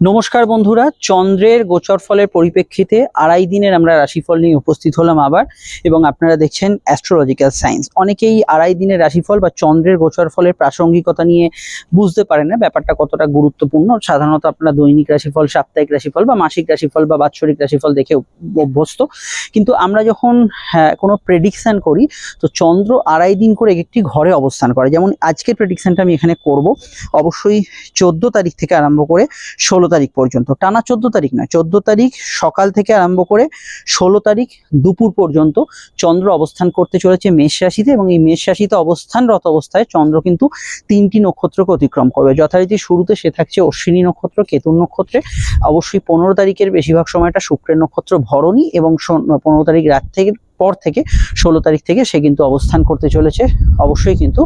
নমস্কার বন্ধুরা চন্দ্রের গোচর ফলের পরিপ্রেক্ষিতে আড়াই দিনের আমরা রাশিফল নিয়ে উপস্থিত হলাম আবার এবং আপনারা দেখছেন অ্যাস্ট্রোলজিক্যাল সায়েন্স অনেকেই আড়াই দিনের রাশিফল বা চন্দ্রের গোচর ফলের প্রাসঙ্গিকতা নিয়ে বুঝতে পারেন না ব্যাপারটা কতটা গুরুত্বপূর্ণ। সাধারণত আপনারা দৈনিক রাশিফল সাপ্তাহিক রাশিফল বা মাসিক রাশিফল বা বাৎসরিক রাশিফল দেখে অভ্যস্ত। কিন্তু আমরা যখন হ্যাঁ, কোনো প্রেডিকশন করি তো চন্দ্র আড়াই দিন করে একটি ঘরে অবস্থান করে। যেমন আজকের প্রেডিকশনটা আমি এখানে করব। অবশ্যই চোদ্দ তারিখ থেকে আরম্ভ করে ষোলো তারিখ পর্যন্ত, টানা চোদ্দ তারিখ নয়, চোদ্দ তারিখ সকাল থেকে আরম্ভ করে ষোলো তারিখ দুপুর পর্যন্ত চন্দ্র অবস্থান করতে চলেছে মেষ রাশিতে এবং এই মেষ রাশিতে অবস্থানরত অবস্থায় চন্দ্র কিন্তু তিনটি নক্ষত্রকে অতিক্রম করবে। যথারীতি শুরুতে সে থাকছে অশ্বিনী নক্ষত্র কেতুর নক্ষত্রে। অবশ্যই পনেরো তারিখের বেশিরভাগ সময়টা শুক্রের নক্ষত্র ভরণী এবং পনেরো তারিখ রাত থেকে পর থেকে ষোলো তারিখ থেকে সে কিন্তু অবস্থান করতে চলেছে। অবশ্যই কিন্তু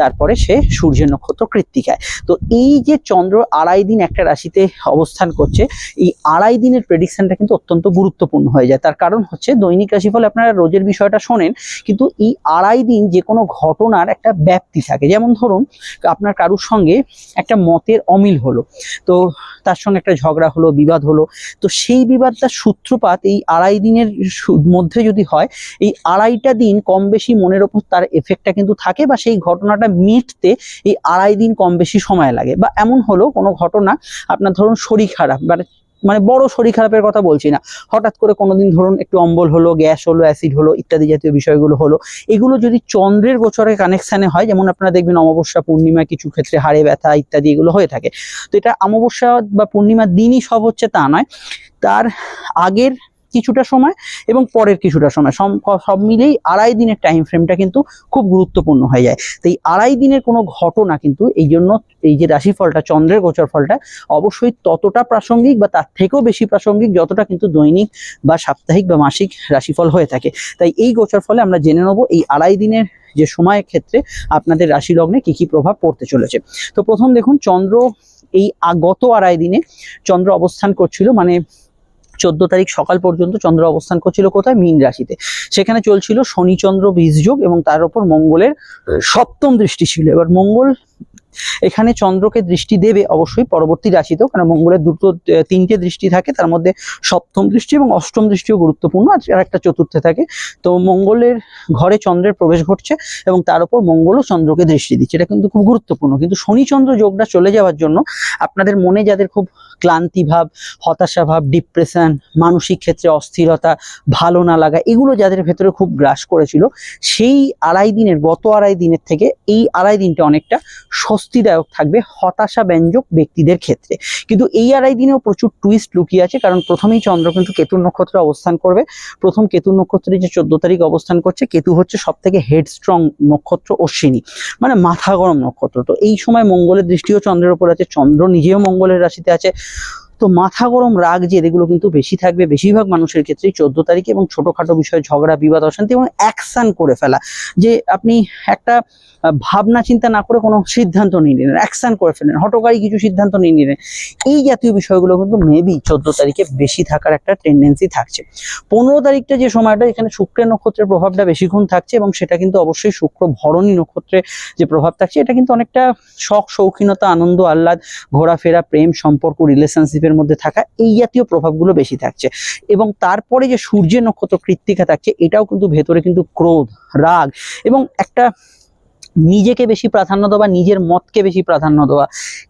তারপরে সে সূর্যের নক্ষত্র কৃত্তিকায়। তো এই যে চন্দ্র আড়াই দিন একটা রাশিতে অবস্থান করছে, এই আড়াই দিনের প্রেডিকশনটা কিন্তু অত্যন্ত গুরুত্বপূর্ণ হয়ে যায়। তার কারণ হচ্ছে দৈনিক রাশিফল আপনারা রোজের বিষয়টা শোনেন, কিন্তু এই আড়াই দিন যে কোনো ঘটনার একটা ব্যাপ্তি থাকে। যেমন ধরুন, আপনার কারুর সঙ্গে একটা মতের অমিল হলো, তো তার সঙ্গে একটা ঝগড়া হলো, বিবাদ হলো, তো সেই বিবাদটার সূত্রপাত এই আড়াই দিনের মধ্যে যদি হয় এই আড়াইটা দিন কম বেশি মনের ওপর তার এফেক্টটা কিন্তু থাকে বা সেই ঘটনাটা মিটতে এই আড়াই দিন কম বেশি সময় লাগে। বা এমন হলো কোনো ঘটনা, আপনার ধরুন শরীর খারাপ মানে মানে বড় শরীর খারাপের কথা বলছি না। হঠাৎ করে কোনোদিন ধরুন একটু অম্বল হলো, গ্যাস হলো, অ্যাসিড হলো, ইত্যাদি জাতীয় বিষয়গুলো হলো, এগুলো যদি চন্দ্রের গোচরে কানেকশানে হয়, যেমন আপনারা দেখবেন অমাবস্যা, পূর্ণিমা, কিছু ক্ষেত্রে হাড়ে ব্যথা ইত্যাদি এগুলো হয়ে থাকে। তো এটা অমাবস্যা বা পূর্ণিমার দিনই সব হচ্ছে তা নয়। তার আগের কিছুটা সময় এবং পরের কিছুটা সময়। সম- সব মিলেই আড়াই দিনের টাইম ফ্রেমটা কিন্তু খুব গুরুত্বপূর্ণ হয়ে যায়। তো এই আড়াই দিনের কোনো ঘটনা কিন্তু এই জন্য এই যে রাশিফলটা, চন্দ্রের গোচর ফলটা, অবশ্যই ততটা প্রাসঙ্গিক বা তার থেকেও বেশি প্রাসঙ্গিক যতটা কিন্তু দৈনিক বা সাপ্তাহিক বা মাসিক রাশিফল হয়ে থাকে। তাই এই গোচর ফলে আমরা জেনে নেব এই আড়াই দিনের যে সময়ের ক্ষেত্রে আপনাদের রাশি লগ্নে কি কি প্রভাব পড়তে চলেছে। তো প্রথম দেখুন, চন্দ্র এই গত আড়াই দিনে চন্দ্র অবস্থান করছিল মানে চোদ্দ তারিখ সকাল পর্যন্ত চন্দ্র অবস্থান করছিল কোথায়? মীন রাশিতে। সেখানে চলছিল শনিচন্দ্র বীজযোগ এবং তার উপর মঙ্গলের সপ্তম দৃষ্টি ছিল। এবার মঙ্গল এখানে চন্দ্রকে দৃষ্টি দেবে অবশ্যই পরবর্তী রাশিতেও, কারণ মঙ্গলের দুটো তিনটে দৃষ্টি থাকে, তার মধ্যে সপ্তম দৃষ্টি এবং অষ্টম দৃষ্টিও গুরুত্বপূর্ণ, আর একটা চতুর্থে থাকে। তো মঙ্গলের ঘরে চন্দ্রের প্রবেশ ঘটছে এবং তার উপর মঙ্গলও চন্দ্রকে দৃষ্টি দিচ্ছে। এটা কিন্তু খুব গুরুত্বপূর্ণ। কিন্তু শনিচন্দ্র যোগটা চলে যাওয়ার জন্য আপনাদের মনে যাদের খুব ক্লান্তি ভাব, হতাশা ভাব, ডিপ্রেশন, মানসিক ক্ষেত্রে অস্থিরতা, ভালো না লাগা, এগুলো যাদের ভেতরে খুব গ্রাস করেছিল, সেই আড়াই দিনের, গত আড়াই দিনের থেকে এই আড়াই দিনটা অনেকটা স্বস্তিদায়ক থাকবে হতাশা ব্যঞ্জক ব্যক্তিদের ক্ষেত্রে। কিন্তু এই আড়াই দিনেও প্রচুর টুইস্ট লুকিয়ে আছে, কারণ প্রথমেই চন্দ্র কিন্তু কেতুর নক্ষত্রে অবস্থান করবে। প্রথম কেতুর নক্ষত্রে যে চোদ্দ তারিখ অবস্থান করছে, কেতু হচ্ছে সব থেকে হেডস্ট্রং নক্ষত্র অশ্বিনী মানে মাথা গরম নক্ষত্র। তো এই সময় মঙ্গলের দৃষ্টিও চন্দ্রের উপর আছে, চন্দ্র নিজেও মঙ্গলের রাশিতে আছে। তো মাথা গরম রাগ যে, এগুলো কিন্তু বেশি থাকবে। বেশিরভাগ মানুষের ক্ষেত্রেই চোদ্দ তারিখে এবং ছোটখাটো বিষয়ে ঝগড়া, বিবাদ, অশান্তি এবং অ্যাকশন করে ফেলা। যে আপনি একটা ভাবনা চিন্তা না করে কোনো সিদ্ধান্ত নিয়ে নিলেন অ্যাকশন করে ফেলেন হটকারী কিছু সিদ্ধান্ত নিয়ে নিলেন। এই জাতীয় বিষয়গুলো কিন্তু মেবি চোদ্দ তারিখে বেশি থাকার একটা টেন্ডেন্সি থাকছে। পনেরো তারিখটা যে সময়টা, এখানে শুক্রের নক্ষত্রের প্রভাবটা বেশিক্ষণ থাকছে এবং সেটা কিন্তু অবশ্যই শুক্র ভরণী নক্ষত্রে যে প্রভাব থাকছে, এটা কিন্তু অনেকটা শখ, শৌখিনতা, আনন্দ, আহ্লাদ, ঘোরাফেরা, প্রেম, সম্পর্ক রিলেশনশিপের মধ্যে থাকা এই জাতীয় প্রভাবগুলো বেশি থাকছে। এবং তারপরে যে সূর্যের নক্ষত্র কৃত্তিকা থাকছে, এটাও কিন্তু ভেতরে কিন্তু ক্রোধ, রাগ এবং একটা নিজেকে বেশি প্রাধান্য দেওয়া, নিজের মতকে বেশি প্রাধান্য দেওয়া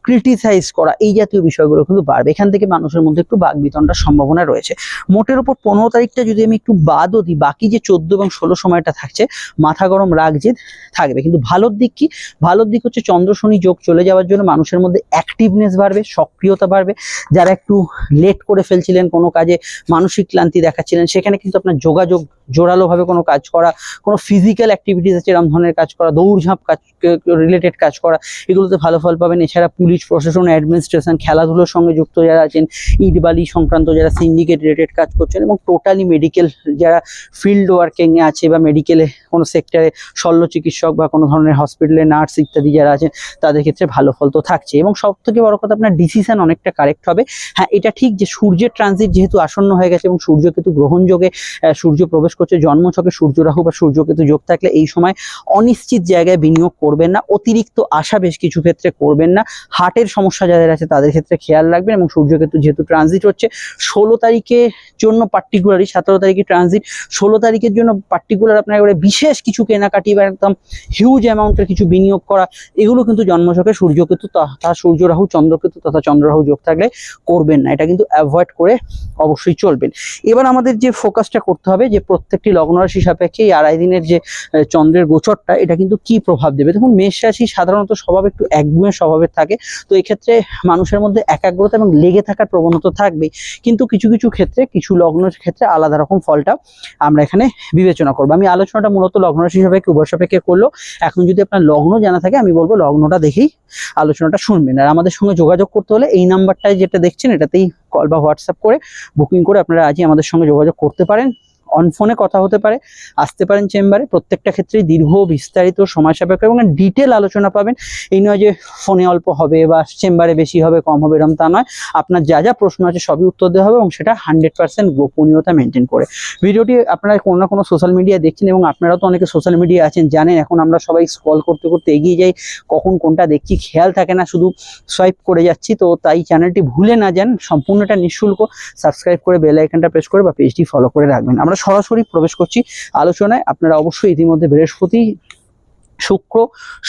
ক্রিটিসাইজ করা, এই জাতীয় বিষয়গুলো কিন্তু বাড়বে। এখান থেকে মানুষের মধ্যে একটু বাক বিতণ্ডার সম্ভাবনা রয়েছে। মোটের উপর পনেরো তারিখটা যদি আমি একটু বাদও দিই, বাকি যে চোদ্দ এবং ষোলো সময়টা থাকছে, মাথা গরম রাগ জেদ থাকবে। কিন্তু ভালোর দিক কি? ভালোর দিক হচ্ছে চন্দ্র শনি যোগ চলে যাওয়ার জন্য মানুষের মধ্যে অ্যাক্টিভনেস বাড়বে, সক্রিয়তা বাড়বে। যারা একটু লেট করে ফেলছিলেন কোনো কাজে, মানসিক ক্লান্তি দেখাচ্ছিলেন, সেখানে কিন্তু আপনার যোগাযোগ জোরালোভাবে কোনো কাজ করা, কোনো ফিজিক্যাল অ্যাক্টিভিটিস আছে এরকম ধরনের কাজ করা, দৌড়ঝাঁপ কাজ রিলেটেড কাজ করা, এগুলোতে ভালো ফল পাবেন। এছাড়া পুলিশ, প্রশাসন অ্যাডমিনিস্ট্রেশন খেলাধুলোর সঙ্গে যুক্ত যারা আছেন ইট বালি সংক্রান্ত যারা সিন্ডিকেট রিলেটেড কাজ করছেন এবং টোটালি মেডিকেল যারা ফিল্ড ওয়ার্কিংয়ে আছে বা মেডিকেলে কোনো সেক্টরে শল্য চিকিৎসক বা কোনো ধরনের হসপিটালে নার্স ইত্যাদি যারা আছেন, তাদের ক্ষেত্রে ভালো ফল তো থাকছে এবং সব থেকে বড় কথা, আপনার ডিসিশন অনেকটা কারেক্ট হবে। হ্যাঁ এটা ঠিক যে সূর্যের ট্রানজিট যেহেতু আসন্ন হয়ে গেছে এবং সূর্য কিন্তু গ্রহণযোগে সূর্য প্রবেশ করছে জন্মছকে সূর্য রাহু বা সূর্যকেতু যোগ থাকলে এই সময় অনিশ্চিত জায়গায় বিনিয়োগ করবেন না, অতিরিক্ত আশা বেশ কিছু ক্ষেত্রে করবেন না হার্টের সমস্যা যাদের আছে তাদের ক্ষেত্রে খেয়াল রাখবেন এবং সূর্যকেতু যেহেতু ট্রানজিট হচ্ছে, ষোলো তারিখের জন্য পার্টিকুলারই সতেরো তারিখে ট্রানজিট ষোলো তারিখের জন্য পার্টিকুলার আপনার এবারে বিশেষ কিছু কেনাকাটি বা একদম হিউজ অ্যামাউন্টের কিছু বিনিয়োগ করা, এগুলো কিন্তু জন্মছকে সূর্যকেতু তথা সূর্য রাহু চন্দ্রকেতু তথা চন্দ্ররাহু যোগ থাকলে করবেন না, এটা কিন্তু অ্যাভয়েড করে অবশ্যই চলবেন। এবার আমাদের যে ফোকাসটা করতে হবে, যে প্রত্যেকটি লগ্ন রাশি সাপেক্ষে এই আড়াই দিনের যে চন্দ্রের গোচরটা, এটা কিন্তু কি প্রভাব দেবে? দেখুন, মেষ রাশি সাধারণত স্বভাব একটু একগুঁয়ে স্বভাবের থাকে। তো এই ক্ষেত্রে মানুষের মধ্যে একাগ্রতা এবং লেগে থাকার প্রবণতা থাকবে কিন্তু কিছু কিছু ক্ষেত্রে, কিছু লগ্নের ক্ষেত্রে আলাদা রকম ফলটা আমরা এখানে বিবেচনা করব। আমি আলোচনাটা মূলত লগ্ন রাশি সাপেক্ষে, উভয় সাপেক্ষে করল এখন যদি আপনার লগ্ন জানা থাকে, আমি বলব লগ্নটা দেখেই আলোচনাটা শুনবেন। আর আমাদের সঙ্গে যোগাযোগ করতে হলে এই নাম্বারটায় যেটা দেখছেন, এটাতেই কল বা হোয়াটসঅ্যাপ করে বুকিং করে আপনারা আজই আমাদের সঙ্গে যোগাযোগ করতে পারেন। অন ফোনে কথা হতে পারে, আসতে পারেন চেম্বারে প্রত্যেকটা ক্ষেত্রে দীর্ঘ বিস্তারিত সময় সাপেক্ষ এবং ডিটেল আলোচনা পাবেন। এই নয় যে ফোনে অল্প হবে বা চেম্বারে বেশি হবে, কম হবে এরকম তা নয়। আপনার যা যা প্রশ্ন আছে সবই উত্তর দেওয়া হবে এবং সেটা হান্ড্রেড পার্সেন্ট গোপনীয়তা মেনটেন করে। ভিডিওটি আপনারা কোনো না কোনো সোশ্যাল মিডিয়া দেখছেন এবং আপনারাও তো অনেকে সোশ্যাল মিডিয়া আছেন, জানেন। এখন আমরা সবাই স্ক্রল করতে করতে এগিয়ে যাই, কখন কোনটা দেখছি, খেয়াল থাকে না, শুধু সোয়াইপ করে যাচ্ছি। তো তাই চ্যানেলটি ভুলে না যান, সম্পূর্ণটা নিঃশুল্ক। সাবস্ক্রাইব করে বেল আইকনটা প্রেস করে বা পেজটি ফলো করে রাখবেন। আমরা সরাসরি প্রবেশ করছি। আলোচনায় আপনারা অবশ্যই ইতিমধ্যে বৃহস্পতি, শুক্র,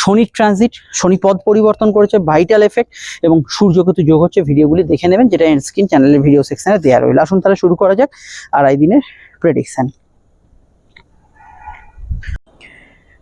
শনি ট্রানজিট শনি পদ পরিবর্তন করেছে ভাইটাল এফেক্ট এবং সূর্যকেতু যোগ হচ্ছে। ভিডিওগুলি দেখে নেবেন, যেটা স্ক্রিন চ্যানেলের ভিডিও সেকশনে দেওয়া রইল। আসুন তাহলে শুরু করা যাক আড়াই দিনের প্রেডিকশন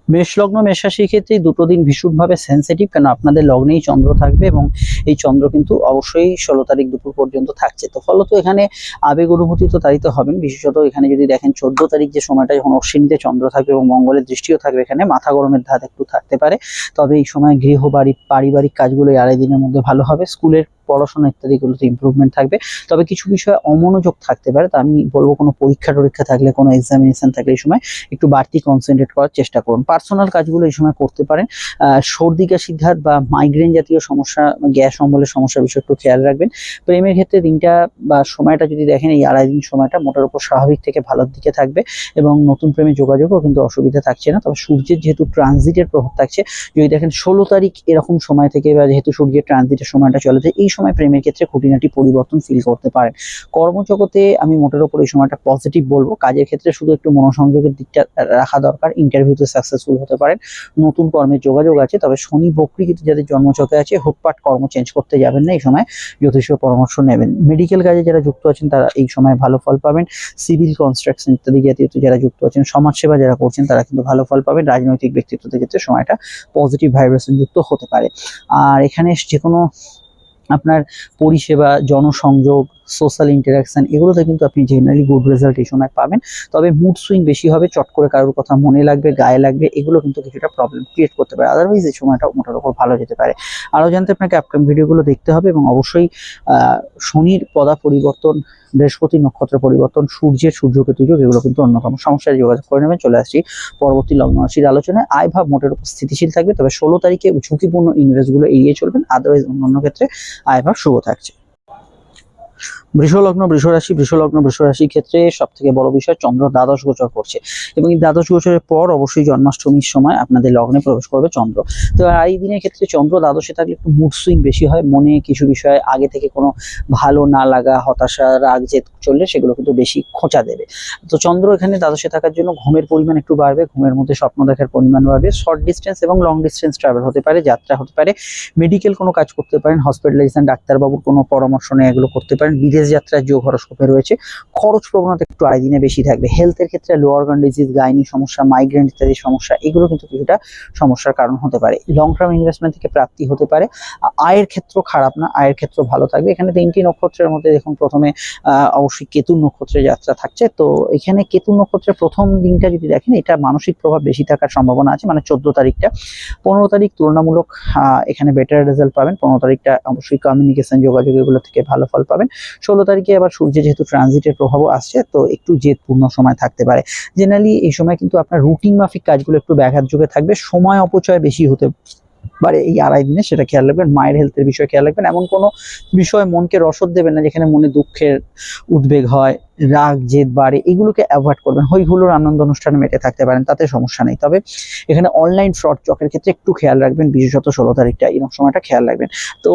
মেষ লগ্ন মেষ ক্ষেত্রে দুটো দিন ভীষণভাবে সেন্সিটিভ কেন আপনাদের লগ্নেই চন্দ্র থাকবে এবং এই চন্দ্র কিন্তু অবশ্যই ষোলো তারিখ দুপুর পর্যন্ত থাকছে। তো ফলত এখানে আবেগ অনুভূতি তো তারিত হবেন। বিশেষত এখানে যদি দেখেন চোদ্দ তারিখ যে সময়টা যখন অশ্বিনীতে চন্দ্র থাকবে এবং মঙ্গলের দৃষ্টিও থাকবে এখানে, মাথা গরমের ধাত একটু থাকতে পারে। তবে এই সময় গৃহ বাড়ি পারিবারিক কাজগুলো আড়াই দিনের মধ্যে ভালো হবে। স্কুলের পড়াশোনা ইত্যাদিগুলোতে ইমপ্রুভমেন্ট থাকবে। তবে কিছু বিষয়ে অমনোযোগ থাকতে পারে, তা আমি বলব কোনো পরীক্ষা টরীক্ষা থাকলে, কোনো এক্সামিনেশন থাকলে এই সময় একটু বাড়তি কনসেন্ট্রেট করার চেষ্টা করুন। পার্সোনাল কাজগুলো এই সময় করতে পারেন। সর্দি কাশির ধাত বা মাইগ্রেন জাতীয় সমস্যা, গ্যাস, অম্বলের সমস্যা বিষয়ে একটু খেয়াল রাখবেন। প্রেমের ক্ষেত্রে দিনটা বা সময়টা যদি দেখেন, এই আড়াই দিন সময়টা মোটার উপর স্বাভাবিক থেকে ভালোর দিকে থাকবে এবং নতুন প্রেমে যোগাযোগও কিন্তু অসুবিধা থাকছে না। তবে সূর্যের যেহেতু ট্রানজিটের প্রভাব থাকছে, যদি দেখেন ষোলো তারিখ এরকম সময় থেকে বা যেহেতু সূর্যের ট্রানজিটের সময়টা চলেছে, এই সময় প্রেমের ক্ষেত্রে খুঁটিনাটি পরিবর্তন ফিল করতে পারেন। কর্মজগতে আমি মোটের ওপর এই সময়টা পজিটিভ বলব। কাজের ক্ষেত্রে শুধু একটু মনোসংযোগের দিকটা রাখা দরকার। ইন্টারভিউতে সাকসেসফুল হতে পারেন। নতুন কর্মের যোগাযোগ আছে। তবে শনি বক্রি কিন্তু যাদের জন্মচকে আছে, হুটপাট কর্ম চেঞ্জ করতে যাবেন না। এই সময় যথেষ্ট পরামর্শ নেবেন। মেডিকেল কাজে যারা যুক্ত আছেন, তারা এই সময় ভালো ফল পাবেন। সিভিল কনস্ট্রাকশন ইত্যাদি জাতীয় যারা যুক্ত আছেন, সমাজসেবা যারা করছেন, তারা কিন্তু ভালো ফল পাবেন। রাজনৈতিক ব্যক্তিত্বদের ক্ষেত্রে সময়টা পজিটিভ ভাইব্রেশন যুক্ত হতে পারে। আর এখানে যে কোনো আপনার পরিষেবা, জনসংযোগ সোশ্যাল ইন্টারাকশান এগুলোতে কিন্তু আপনি জেনারেলি গুড রেজাল্ট এই সময় পাবেন। তবে মুড সুইং বেশি হবে, চট করে কারোর কথা মনে লাগবে, গায়ে লাগবে, এগুলো কিন্তু কিছুটা প্রবলেম ক্রিয়েট করতে পারে। আদারওয়াইজ এই সময়টা মোটার উপর ভালো যেতে পারে। আরও জানতে আপনাকে আপকাম ভিডিওগুলো দেখতে হবে এবং অবশ্যই শনির পদা পরিবর্তন বৃহস্পতি নক্ষত্র পরিবর্তন, সূর্যের সূর্যকেতু যোগ, এগুলো কিন্তু অন্যতম। সমস্যায় যোগাযোগ করে নেবেন, চলে আসছি পরবর্তী লগ্ন রাশির আলোচনায়। আয় ভাব মোটের উপর স্থিতিশীল থাকবে, তবে ষোলো তারিখে ঝুঁকিপূর্ণ ইনভেস্টগুলো এড়িয়ে চলবেন আদারওয়াইজ অন্যান্য ক্ষেত্রে আয় ভাব শুভ থাকছে। বৃষলগ্ন, বৃষরাশি, বৃষলগ্ন, বৃষরাশির ক্ষেত্রে সব থেকে বড় বিষয় চন্দ্র দ্বাদশ গোচর করছে। এবং এই দ্বাদশ গোচরের পর অবশ্যই জন্মাষ্টমীর সময় আপনাদের লগ্নে প্রবেশ করবে চন্দ্র। তো এই দিনের ক্ষেত্রে চন্দ্র দ্বাদশে থাকলে একটু মুড সুইং বেশি হয়, মনে কিছু বিষয়ে আগে থেকে কোনো ভালো না লাগা, হতাশা, রাগ যে চললে সেগুলো কিন্তু বেশি খোঁচা দেবে। তো চন্দ্র এখানে দ্বাদশে থাকার জন্য ঘুমের পরিমাণ একটু বাড়বে, ঘুমের মধ্যে স্বপ্ন দেখার পরিমাণ বাড়বে শর্ট ডিস্টেন্স এবং লং ডিস্টেন্স ট্রাভেল হতে পারে, যাত্রা হতে পারে মেডিকেল কোনো কাজ করতে পারেন হসপিটালাইজেশন ডাক্তারবাবুর কোনো পরামর্শ নিয়ে এগুলো করতে পারেন, বিদেশ যাত্রার যোগ হরস্কোপে রয়েছে, খরচ প্রবণতা একটু আড়াই দিনে বেশি থাকবে। হেলথের ক্ষেত্রে লোয়ার অর্গান ডিজিজ গাইনি সমস্যা মাইগ্রেন ইত্যাদি সমস্যা, এগুলো কিন্তু কিছুটা সমস্যার কারণ হতে পারে। লং টার্ম ইনভেস্টমেন্ট থেকে প্রাপ্তি হতে পারে। আয়ের ক্ষেত্র খারাপ না, আয়ের ক্ষেত্র ভালো থাকবে। এখানে তিনটি নক্ষত্রের মধ্যে দেখুন, প্রথমে অবশ্যই কেতু নক্ষত্রে যাত্রা থাকছে। তো এখানে কেতু নক্ষত্রের প্রথম দিনটা যদি দেখেন, এটা মানসিক প্রভাব বেশি থাকার সম্ভাবনা আছে মানে চোদ্দ তারিখটা। পনেরো তারিখ তুলনামূলক এখানে বেটার রেজাল্ট পাবেন। পনেরো তারিখটা অবশ্যই কমিউনিকেশন যোগাযোগ, এগুলো থেকে ভালো ফল পাবেন। ষোলো তারিখে আবার সূর্য যেহেতু ট্রানজিটের প্রভাবও আসছে, তো একটু জেদপূর্ণ সময় থাকতে পারে। জেনারেলি এই সময় কিন্তু আপনার রুটিন মাফিক কাজগুলো একটু ব্যাঘাত যোগে থাকবে, সময় অপচয় বেশি হতে পারে এই আড়াই দিনে, সেটা খেয়াল রাখবেন, মায়ের হেলথের বিষয়ে খেয়াল রাখবেন। এমন কোনো বিষয় মনকে রসদ দেবেন না যেখানে মনে দুঃখের উদ্বেগ হয়, রাগ, জেদ, বাড়ে, এগুলোকে অ্যাভয়েড করবেন। হই হুলোর আনন্দ অনুষ্ঠানে মেতে থাকতে পারেন, তাতে সমস্যা নেই। তবে এখানে অনলাইন ফ্রড চকের ক্ষেত্রে একটু খেয়াল রাখবেন, বিশেষত ষোলো তারিখটা এরকম সময়টা খেয়াল রাখবেন। তো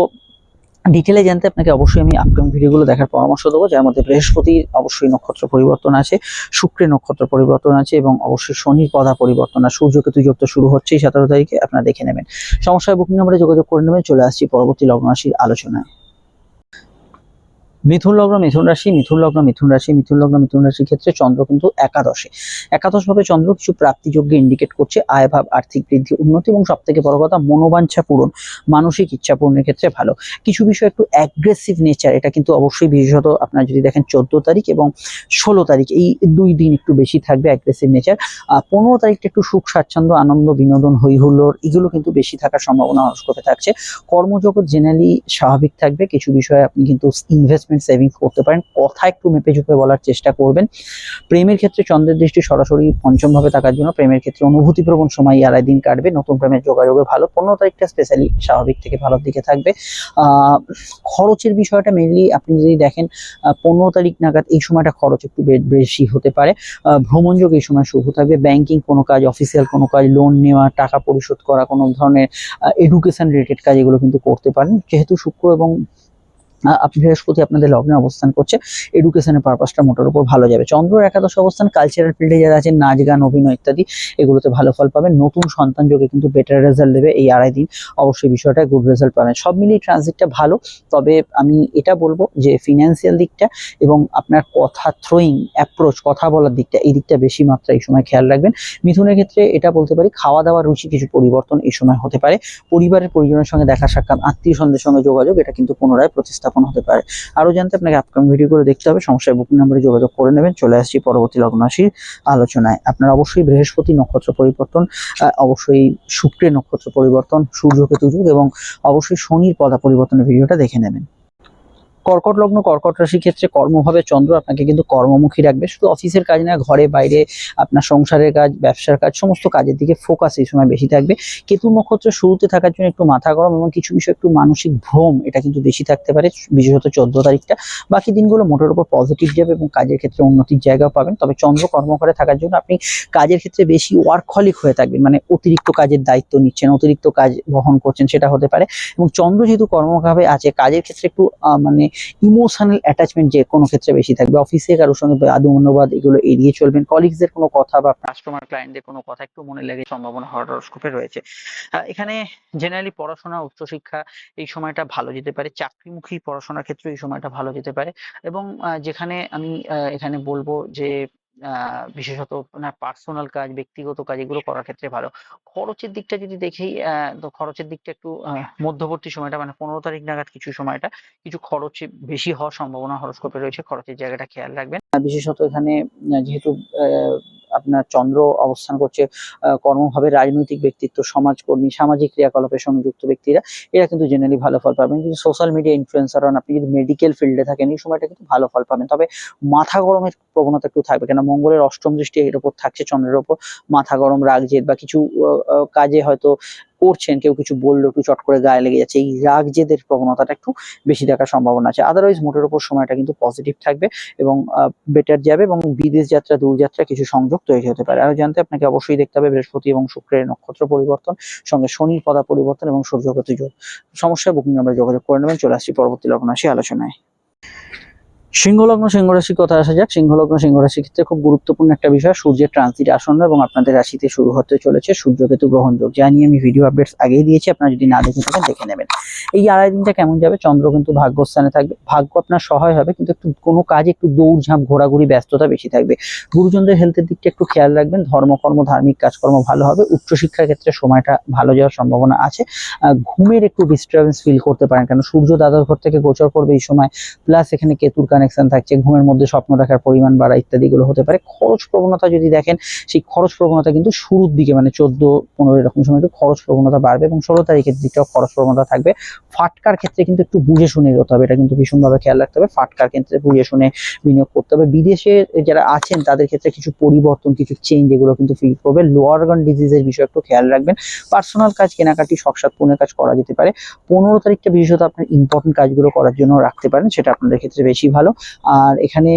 ডিটেলে জানতে আপনাকে অবশ্যই আমি আপকামিং ভিডিওগুলো দেখার পরামর্শ দেবো, যার মধ্যে বৃহস্পতি অবশ্যই নক্ষত্র পরিবর্তন আছে শুক্রের নক্ষত্র পরিবর্তন আছে, এবং অবশ্যই শনির পদা পরিবর্তন আর সূর্যকেতু যোগ তো শুরু হচ্ছেই সতেরো তারিখে, আপনারা দেখে নেবেন। সমস্যায় বুকিং নাম্বারে যোগাযোগ করে নেবেন, চলে আসছি পরবর্তী লগ্ন রাশির আলোচনায়। মিথুন লগ্ন, মিথুন রাশি, মিথুন লগ্ন, মিথুন রাশি, মিথুন লগ্ন, মিথুন রাশির ক্ষেত্রে চন্দ্র কিন্তু একাদশে। একাদশ ভাবে চন্দ্র কিছু প্রাপ্তিযোগ্য ইন্ডিকেট করছে আয় ভাব আর্থিক বৃদ্ধি, উন্নতি এবং সব থেকে বড় কথা মনোবাঞ্ছা পূরণ, মানসিক ইচ্ছা পূরণের ক্ষেত্রে ভালো। কিছু বিষয় একটু অ্যাগ্রেসিভ নেচার এটা কিন্তু অবশ্যই বিশেষত আপনার যদি দেখেন চোদ্দ তারিখ এবং ষোলো তারিখ, এই দুই দিন একটু বেশি থাকবে অ্যাগ্রেসিভ নেচার পনেরো তারিখটা একটু সুখ, স্বাচ্ছন্দ্য, আনন্দ, বিনোদন হই হুল্লোড় এগুলো কিন্তু বেশি থাকার সম্ভাবনা হরস্কোপে থাকছে। কর্মজগৎ জেনারেলি স্বাভাবিক থাকবে, কিছু বিষয়ে আপনি কিন্তু ইনভেস্টমেন্ট সেভিংস করতে পারেন। কথা একটু মেপে চুপে বলার চেষ্টা করবেন। প্রেমের ক্ষেত্রে চন্দ্রের দৃষ্টি সরাসরি পঞ্চম ভাবে থাকার জন্য প্রেমের ক্ষেত্রে অনুভূতি প্রবণ সময় আড়াই দিন কাটবে। নতুন প্রেমের যোগাযোগে ভালো। পনেরো তারিখটা স্পেশালি স্বাভাবিক থেকে ভালোর দিকে থাকবে। খরচের বিষয়টা মেনলি আপনি যদি দেখেন পনেরো তারিখ নাগাদ এই সময়টা খরচ একটু বেশি হতে পারে। ভ্রমণযোগ এই সময় শুভ থাকবে। ব্যাংকিং কোনো কাজ অফিসিয়াল কোনো কাজ লোন নেওয়া, টাকা পরিশোধ করা, কোনো ধরনের এডুকেশন রিলেটেড কাজ এগুলো কিন্তু করতে পারেন। যেহেতু শুক্র এবং বৃহস্পতি আপনাদের লগ্নে অবস্থান করছে এডুকেশনের পারপাসটা মোটার উপর ভালো যাবে। চন্দ্র একাদশ অবস্থান কালচারাল ফিল্ডে যারা আছেন, নাচ, গান, অভিনয় ইত্যাদি, এগুলোতে ভালো ফল পাবেন। নতুন সন্তান যোগে কিন্তু বেটার রেজাল্ট দেবে এই আড়াই দিন। অবশ্যই বিষয়টা গুড রেজাল্ট পাবেন। সব মিলিয়ে ট্রানজিটটা ভালো। তবে আমি এটা বলব যে ফিনান্সিয়াল দিকটা এবং আপনার কথা থ্রোয়িং অ্যাপ্রোচ কথা বলার দিকটা, এই দিকটা বেশি মাত্রা এই সময় খেয়াল রাখবেন। মিথুনের ক্ষেত্রে এটা বলতে পারি খাওয়া দাওয়ার রুচি কিছু পরিবর্তন এই সময় হতে পারে। পরিবারের পরিজনের সঙ্গে দেখা সাক্ষাৎ, আত্মীয় স্বজনদের সঙ্গে যোগাযোগ, এটা কিন্তু পুনরায় প্রতিস্থাপন হতে পারে। আরও জানতে আপনাকে আপকামিং ভিডিওগুলো দেখতে হবে। সমস্যায় বুকিং নাম্বারে যোগাযোগ করে নেবেন। চলে আসছি পরবর্তী লগ্ন রাশির আলোচনায়। আপনার অবশ্যই বৃহস্পতি নক্ষত্র পরিবর্তন অবশ্যই শুক্রের নক্ষত্র পরিবর্তন, সূর্যকেতু তুযুগ এবং অবশ্যই শনির পদা পরিবর্তনের ভিডিওটা দেখে নেবেন। কর্কট লগ্ন, কর্কট রাশির ক্ষেত্রে কর্মভাবে চন্দ্র, আপনাকে কিন্তু কর্মমুখী রাখবে। শুধু অফিসের কাজ না, ঘরে, বাইরে, আপনার সংসারের কাজ, ব্যবসার কাজ, সমস্ত কাজের দিকে ফোকাস এই সময় বেশি থাকবে। কেতু নক্ষত্র শুরুতে থাকার জন্য একটু মাথা গরম এবং কিছু বিষয় একটু মানসিক ভ্রম, এটা কিন্তু বেশি থাকতে পারে, বিশেষত চোদ্দ তারিখটা। বাকি দিনগুলো মোটের উপর পজিটিভ যাবে এবং কাজের ক্ষেত্রে উন্নতির জায়গাও পাবেন। তবে চন্দ্র কর্মকরে থাকার জন্য আপনি কাজের ক্ষেত্রে বেশি ওয়ার্কহলিক হয়ে থাকবেন মানে অতিরিক্ত কাজের দায়িত্ব নিচ্ছেন, অতিরিক্ত কাজ বহন করছেন, সেটা হতে পারে। এবং চন্দ্র যেহেতু কর্মভাবে আছে, কাজের ক্ষেত্রে একটু মানে ইমোশনাল অ্যাটাচমেন্ট যে কোনো ক্ষেত্রে বেশি থাকবে। অফিসে কারোর সঙ্গে আদু অনুবাদ এগুলো এড়িয়ে চলবেন। কলিগসদের কোনো কথা বা কাস্টমার ক্লায়েন্টদের কোনো কথা একটু মনে লাগে সম্ভাবনা হরস্কোপে রয়েছে। এখানে জেনারেলি পড়াশোনা, উচ্চশিক্ষা এই সময়টা ভালো যেতে পারে। চাকরিমুখী পড়াশোনার ক্ষেত্রে এই সময়টা ভালো যেতে পারে। এবং যেখানে আমি এখানে বলব যে বিশেষত না পার্সোনাল কাজ, ব্যক্তিগত কাজ, এগুলো করার ক্ষেত্রে ভালো। খরচের দিকটা যদি দেখি তো খরচের দিকটা একটু মধ্যবর্তী সময়টা মানে পনেরো তারিখ নাগাদ কিছু সময়টা, কিছু খরচ বেশি হওয়ার সম্ভাবনা হরস্কোপে রয়েছে। খরচের জায়গাটা খেয়াল রাখবেন। বিশেষত এখানে যেহেতু আপনার চন্দ্র অবস্থান করছে আহ, কর্মভাবে রাজনৈতিক ব্যক্তিত্ব সমাজকর্মী সামাজিক ক্রিয়াকলাপের সঙ্গে যুক্ত ব্যক্তিরা এরা কিন্তু জেনারেলি ভালো ফল পাবেন। কিন্তু সোশ্যাল মিডিয়া ইনফ্লুয়েন্সার হন আপনি যদি মেডিকেল ফিল্ডে থাকেন এই সময়টা কিন্তু ভালো ফল পাবেন। তবে মাথা গরমের প্রবণতা একটু থাকবে কেন মঙ্গলের অষ্টম দৃষ্টি এর উপর থাকছে চন্দ্রের উপর। মাথা গরম রাগ জেদ বা কিছু কাজে হয়তো করছেন, কেউ কিছু বলল, একটু চট করে গায়ে লেগে যাচ্ছে, এই রাগ জেদের প্রবণতাটা একটু বেশি থাকার সম্ভাবনা আছে। আদারওয়াইজ মোটের উপর সময়টা কিন্তু পজিটিভ থাকবে এবং বেটার যাবে এবং বিদেশ যাত্রা দূরযাত্রা কিছু সংযোগ তৈরি হতে পারে। আর জানতে আপনাকে অবশ্যই দেখতে হবে বৃহস্পতি এবং শুক্রের নক্ষত্র পরিবর্তন, সঙ্গে শনির পদা পরিবর্তন এবং সূর্যগতি যোগ। সমস্যা বুকিং আমরা যোগাযোগ করে নেবেন। চলে আসছি পরবর্তী লগ্ন আসি আলোচনায়। সিংহলগ্ন সিংহ রাশির কথা আসা যাক। সিংহলগ্ন সিংহ রাশির ক্ষেত্রে খুব গুরুত্বপূর্ণ একটা বিষয়, সূর্যের ট্রানজিট আসন্ন এবং আপনাদের রাশিতে শুরু হতে চলেছে সূর্যকেতু গ্রহণ যোগ। যা নিয়ে আমি ভিডিও আপডেটস আগেই দিয়েছি, আপনারা যদি না দেখে থাকেন, দেখে নেবেন। এই আড়াই দিনটা কেমন যাবে? চন্দ্র কিন্তু ভাগ্যস্থানে থাকবে। ভাগ্য আপনার সহায় হবে, কিন্তু একটু কোনো কাজে, একটু দৌড়ঝাঁপ, ঘোরাঘুরি, ব্যস্ততা বেশি থাকবে। গুরুজনদের হেলথের দিকটা একটু খেয়াল রাখবেন। ধর্মকর্ম, ধার্মিক কাজকর্ম ভালো হবে। উচ্চশিক্ষার ক্ষেত্রে সময়টা ভালো যাওয়ার সম্ভাবনা আছে। ঘুমের একটু ডিস্টারবেন্স ফিল করতে পারেন কারণ সূর্য দ্বাদশ ঘর থেকে গোচর করবে এই সময়। প্লাস এখানে কেতুর কানেকশন থাকছে, ঘুমের মধ্যে স্বপ্ন দেখার পরিমাণ বাড়া ইত্যাদিগুলো হতে পারে। খরচ প্রবণতা যদি দেখেন, সেই খরচ প্রবণতা কিন্তু শুরুর দিকে মানে চোদ্দ, পনেরো এরকম সময় একটু খরচ প্রবণতা বাড়বে এবং ষোলো তারিখের দিকটাও খরচ প্রবণতা থাকবে। ফাটকার ক্ষেত্রে কিন্তু একটু বুঝে শুনে এগোতে হবে, এটা কিন্তু ভীষণভাবে খেয়াল রাখতে হবে। ফাটকার ক্ষেত্রে বুঝে শুনে বিনিয়োগ করতে হবে। বিদেশে যারা আছেন, তাদের ক্ষেত্রে কিছু পরিবর্তন, কিছু চেঞ্জ এগুলো কিন্তু ফিল করবে। লোয়ার অর্গান ডিজিজের বিষয়ে একটু খেয়াল রাখবেন। পার্সোনাল কাজ, কেনাকাটি শখসাত পূর্ণের কাজ করা যেতে পারে। পনেরো তারিখটা বিশেষত আপনার ইম্পর্টেন্ট কাজগুলো করার জন্য রাখতে পারেন, সেটা আপনাদের ক্ষেত্রে বেশি ভালো। আর এখানে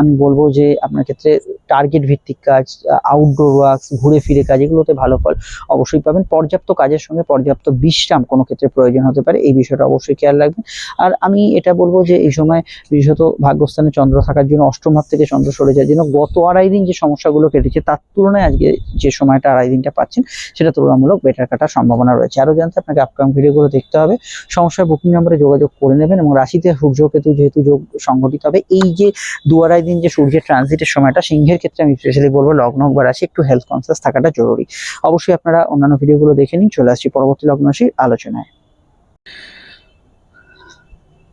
আমি বলব যে আপনার ক্ষেত্রে টার্গেট ভিত্তিক কাজ আউটডোর ওয়ার্কস ঘুরে ফিরে কাজ, এগুলোতে ভালো ফল অবশ্যই পাবেন। পর্যাপ্ত কাজের সঙ্গে পর্যাপ্ত বিশ্রাম কোনো ক্ষেত্রে প্রয়োজন হতে পারে, এই বিষয়টা অবশ্যই খেয়াল রাখবেন। আর আমি এটা বলব যে এই সময় বিশেষত ভাগ্যস্থানে চন্দ্র থাকার জন্য, অষ্টম ভাব থেকে চন্দ্র সরে যাওয়ার জন্য গত আড়াই দিন যে সমস্যাগুলো কেটেছে, তার তুলনায় আজকে যে সময়টা আড়াই দিনটা পাচ্ছেন, সেটা তুলনামূলক বেটার কাটার সম্ভাবনা রয়েছে। আরও জানতে আপনাকে আপকামিং ভিডিওগুলো দেখতে হবে। সমস্যার বুকিং নম্বরে যোগাযোগ করে নেবেন এবং রাশিতে সূর্য কেতু যেহেতু যোগ সংঘটিত হবে। এই যে দু দিন যে সূর্যের ট্রানজিটের সময়টা, সিংহের ক্ষেত্রে আমি স্পেশালি বলব লগ্ন বা রাশি, একটু হেলথ কনসিয়াস থাকাটা জরুরি। অবশ্যই আপনারা অন্যান্য ভিডিওগুলো দেখে নিন, চলে আসছি পরবর্তী লগ্ন রাশির আলোচনায়।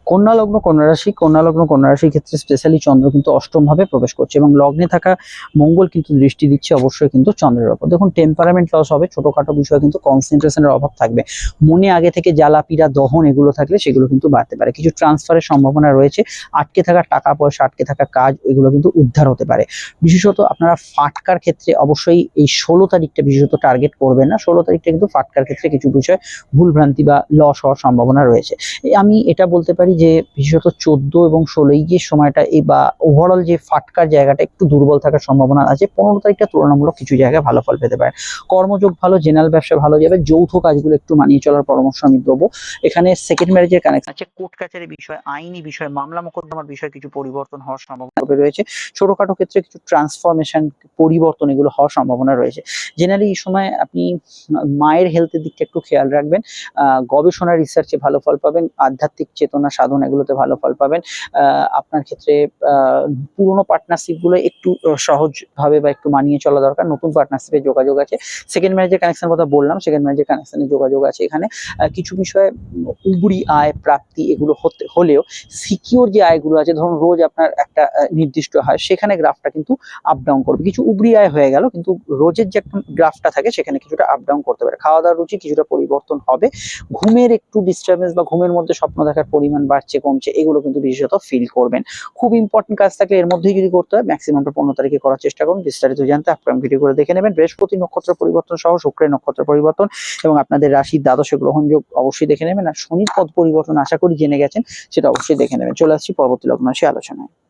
কন্যা লগ্ন, কন্যা রাশি, কন্যা লগ্ন, কন্যা রাশির ক্ষেত্রে স্পেশালি চন্দ্র কিন্তু অষ্টম ভাবে প্রবেশ করছে এবং লগ্নে থাকা মঙ্গল কিন্তু দৃষ্টি দিচ্ছে অবশ্যই কিন্তু চন্দ্রের ওপর। দেখুন টেম্পারামেন্ট লস হবে, ছোটখাটো বিষয়ে কিন্তু কনসেন্ট্রেশনের অভাব থাকবে। মনে আগে থেকে জ্বালা, পীড়া, দহন এগুলো থাকলে সেগুলো কিন্তু বাড়তে পারে। কিছু ট্রান্সফারের সম্ভাবনা রয়েছে, আটকে থাকা টাকা পয়সা, আটকে থাকা কাজ এগুলো কিন্তু উদ্ধার হতে পারে। বিশেষত আপনারা ফাটকার ক্ষেত্রে অবশ্যই এই ষোলো তারিখটা বিশেষত টার্গেট করবেন না। ষোলো তারিখটা কিন্তু ফাটকার ক্ষেত্রে কিছু বিষয় ভুলভ্রান্তি বা লস হওয়ার সম্ভাবনা রয়েছে। আমি এটা বলতে পারি যে বিশেষত চোদ্দ এবং ষোলোই যে সময়টা এই বা ওভারঅল যে ফাটকার জায়গাটা একটু দুর্বল থাকার সম্ভাবনা আছে, পনেরো তারিখটা তুলনামূলক কিছু জায়গায় ভালো ফল পেতে পারে। কর্মযোগ ভালো জেনারেল ব্যবসা ভালো, যাবে যৌথ কাজগুলো একটু মানিয়ে চলার পরামর্শ আমি দেবো। এখানে সেকেন্ড ম্যারেজের কানেকশন আছে, কোর্ট কাছারি বিষয়, আইনি বিষয় মামলা মোকদ্দমার বিষয় কিছু পরিবর্তন হওয়ার সম্ভাবনা রয়েছে। ছোটখাটো ক্ষেত্রে কিছু ট্রান্সফরমেশন পরিবর্তন এগুলো হওয়ার সম্ভাবনা রয়েছে। জেনারেলি এই সময় আপনি মায়ের হেলথের দিকটা একটু খেয়াল রাখবেন। গবেষণা রিসার্চে ভালো ফল পাবেন। আধ্যাত্মিক চেতনা, সাধন এগুলোতে ভালো ফল পাবেন। আপনার ক্ষেত্রে পুরোনো পার্টনারশিপগুলো একটু সহজভাবে বা একটু মানিয়ে চলা দরকার। নতুন পার্টনারশিপে যোগাযোগ আছে। সেকেন্ড ম্যারেজের কানেকশন কথা বললাম। সেকেন্ড ম্যারেজের কানেকশনে যোগাযোগ আছে এখানে। কিছু বিষয়ে উবরি আয়, প্রাপ্তি এগুলো হতে, হলেও সিকিওর যে আয়গুলো আছে, ধরুন রোজ আপনার একটা নির্দিষ্ট হয়, সেখানে গ্রাফটা কিন্তু আপ ডাউন করবে। কিছু উবরি আয় হয়ে গেল, কিন্তু রোজের যে একটা গ্রাফটা থাকে, সেখানে কিছুটা আপ ডাউন করতে পারে। খাওয়া দাওয়ার রুচি কিছুটা পরিবর্তন হবে। ঘুমের একটু ডিস্টারবেন্স বা ঘুমের মধ্যে স্বপ্ন দেখার পরিমাণ বাড়ছে, কমছে, এগুলো কিন্তু বিশেষত ফিল করবেন। খুব ইম্পর্টেন্ট কাজ থাকলে এর মধ্যেই যদি করতে হয় ম্যাক্সিমামটা পনেরো তারিখে করার চেষ্টা করুন। বিস্তারিত জানতে আপনার ভিডিও করে দেখে নেবেন। বৃহস্পতি নক্ষত্র পরিবর্তন সহ শুক্রের নক্ষত্র পরিবর্তন এবং আপনাদের রাশির দ্বাদশে গ্রহণযোগ অবশ্যই দেখে নেবেন। আর শনির পদ পরিবর্তন আশা করি জেনে গেছেন, সেটা অবশ্যই দেখে নেবেন। চলে আসছি পরবর্তী লগ্ন আলোচনায়।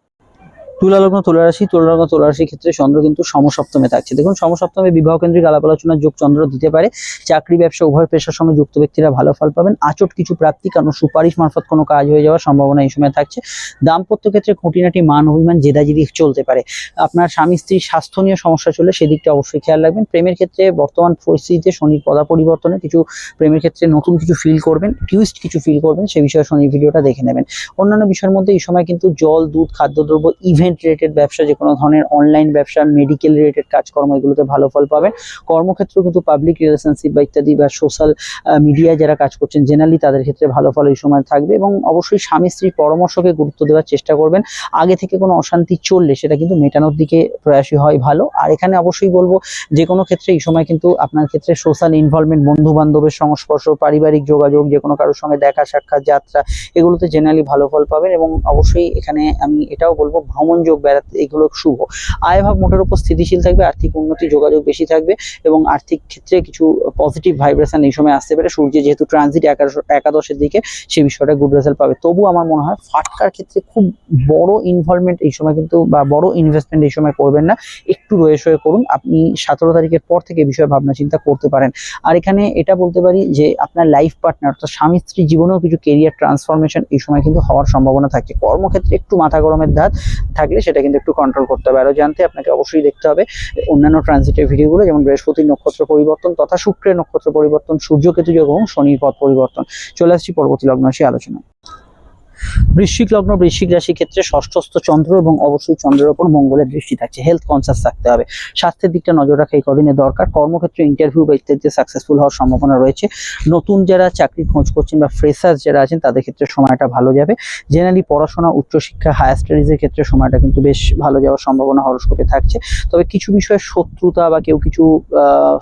তুলা লগ্ন তুলা রাশি তুলা লগ্ন তুলা রাশির ক্ষেত্রে চন্দ্র কিন্তু সমসপ্তমে থাকছে। দেখুন, সমসপ্তমে বিবাহ কেন্দ্রিক আলাপ আলোচনার যোগ চন্দ্র দিতে পারে। চাকরি, ব্যবসা, উভয় পেশার সঙ্গে যুক্ত ব্যক্তিরা ভালো ফল পাবেন। আচট কিছু প্রাপ্তি, কারণ সুপারিশ মারফত কোনো কাজ হয়ে যাওয়ার সম্ভাবনা এই সময় থাকছে। দাম্পত্য ক্ষেত্রে খুঁটিনাটি মান, অভিমান, জেদাজেদি চলতে পারে। আপনার স্বামী, স্ত্রীর স্বাস্থ্য নিয়ে সমস্যা চলে, সেদিকটা অবশ্যই খেয়াল রাখবেন। প্রেমের ক্ষেত্রে বর্তমান পরিস্থিতিতে শনির পদা পরিবর্তনে কিছু প্রেমের ক্ষেত্রে নতুন কিছু ফিল করবেন টুইস্ট কিছু ফিল করবেন, সে বিষয়ে শনির ভিডিওটা দেখে নেবেন। অন্যান্য বিষয়ের মধ্যে এই সময় কিন্তু জল, দুধ, খাদ্যদ্রব্য ইভেন্ট রিলেটেড ব্যবসা যে কোনো ধরনের অনলাইন ব্যবসা মেডিকেল রিলেটেড কাজকর্ম, এগুলোতে ভালো ফল পাবেন। কর্মক্ষেত্রেও কিন্তু পাবলিক রিলেশনশিপ বা ইত্যাদি বা সোশ্যাল মিডিয়ায় যারা কাজ করছেন জেনারেলি তাদের ক্ষেত্রে ভালো ফল এই সময় থাকবে এবং অবশ্যই স্বামী স্ত্রীর পরামর্শকে গুরুত্ব দেওয়ার চেষ্টা করবেন। আগে থেকে কোনো অশান্তি চললে সেটা কিন্তু মেটানোর দিকে প্রয়াসী হয় ভালো। আর এখানে অবশ্যই বলব যে কোনো ক্ষেত্রে এই সময় কিন্তু আপনার ক্ষেত্রে সোশ্যাল ইনভলভমেন্ট বন্ধু বান্ধবের সংস্পর্শ, পারিবারিক যোগাযোগ যে কোনো কারোর সঙ্গে দেখা সাক্ষাৎ যাত্রা, এগুলোতে জেনারেলি ভালো ফল পাবেন এবং অবশ্যই এখানে আমি এটাও বলব, ভ্রমণ যোগ বেড়াতে, এগুলো শুভ। আয়ভাব মোটের উপর স্থিতিশীল থাকবে, আর্থিক উন্নতি, যোগাযোগ বেশি থাকবে এবং আর্থিক ক্ষেত্রে কিছু পজিটিভ ভাইব্রেশন এই সময় আসতে পারে। সূর্য যেহেতু ট্রানজিট একাদশের দিকে সেই বিষয়টা গুড রেজাল্ট পাবে। তবু আমার মনে হয় ফাটকার ক্ষেত্রে খুব বড় ইনভলভমেন্ট এই সময় কিন্তু বা বড় ইনভেস্টমেন্ট এই সময় করবেন না। একটু রয়ে সয়ে করুন। আপনি সতেরো তারিখের পর থেকে বিষয়ে ভাবনা চিন্তা করতে পারেন। আর এখানে এটা বলতে পারি যে আপনার লাইফ পার্টনার অর্থাৎ স্বামী স্ত্রী জীবনেও কিছু কেরিয়ার ট্রান্সফরমেশন এই সময় কিন্তু হওয়ার সম্ভাবনা থাকছে কর্মক্ষেত্রে একটু মাথা গরমের ধাত থাকলে সেটা কিন্তু একটু কন্ট্রোল করতে হবে। আরও জানতে আপনাকে অবশ্যই দেখতে হবে অন্যান্য ট্রানজিটের ভিডিওগুলো, যেমন বৃহস্পতির নক্ষত্র পরিবর্তন তথা শুক্রের নক্ষত্র পরিবর্তন, সূর্যকেতু যোগ এবং শনির পথ পরিবর্তন। চলে আসছি পরবর্তী লগ্ন রাশি আলোচনা বৃশ্চিক লগ্ন, বৃশ্চিক রাশির ক্ষেত্রে ষষ্ঠস্থ চন্দ্র এবং অবশ্যই চন্দ্রের ওপর মঙ্গলের দৃষ্টি থাকছে। হেলথ কনসাস থাকতে হবে। স্বাস্থ্যের দিকটা নজর রাখা এই কদিনে দরকার। কর্মক্ষেত্রে ইন্টারভিউ বা ইত্যাদিতে সাকসেসফুল হওয়ার সম্ভাবনা রয়েছে। নতুন যারা চাকরি খোঁজ করছেন বা ফ্রেশার্স যারা আছেন, তাদের ক্ষেত্রে সময়টা ভালো যাবে। জেনারেলি পড়াশোনা, উচ্চশিক্ষা হায়ার স্টাডিজের ক্ষেত্রে সময়টা কিন্তু বেশ ভালো যাওয়ার সম্ভাবনা হরস্কোপে থাকছে। তবে কিছু বিষয়ে শত্রুতা বা কেউ কিছু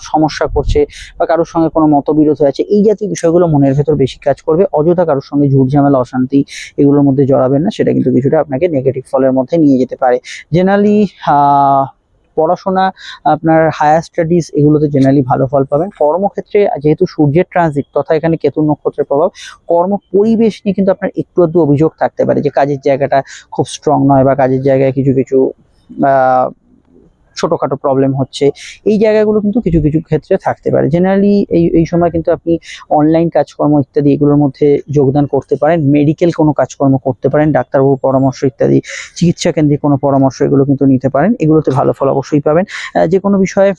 সমস্যা করছে বা কারোর সঙ্গে কোনো মতবিরোধ হয়েছে, এই জাতীয় বিষয়গুলো মনের ভেতর বেশি কাজ করবে। অযথা কারোর সঙ্গে ঝুট ঝামেলা অশান্তি এগুলোর মধ্যে জড়াবেন না, সেটা কিন্তু কিছুটা আপনাকে নেগেটিভ ফলের মধ্যে নিয়ে যেতে পারে। জেনারেলি পড়াশোনা, আপনার হায়ার স্টাডিজ এগুলোতে জেনারেলি ভালো ফল পাবেন। কর্মক্ষেত্রে যেহেতু সূর্যের ট্রানজিট তথা এখানে কেতু নক্ষত্রের প্রভাব কর্ম পরিবেশ নিয়ে কিন্তু আপনার একটু আধটু অভিযোগ থাকতে পারে যে কাজের জায়গাটা খুব স্ট্রং নয় বা কাজের জায়গায় কিছু কিছু ছোটখাটো প্রবলেম হচ্ছে। এই জায়গাগুলো কিন্তু কিছু কিছু ক্ষেত্রে থাকতে পারে। জেনারেলি এই এই সময় কিন্তু আপনি অনলাইন কাজকর্ম ইত্যাদি এগুলোর মধ্যে যোগদান করতে পারেন। মেডিকেল কোনো কাজকর্ম করতে পারেন ডাক্তারবাবু পরামর্শ ইত্যাদি, চিকিৎসা কেন্দ্রিক কোনো পরামর্শ এগুলো কিন্তু নিতে পারেন। এগুলোতে ভালো ফল অবশ্যই পাবেন। যে কোনো বিষয়ে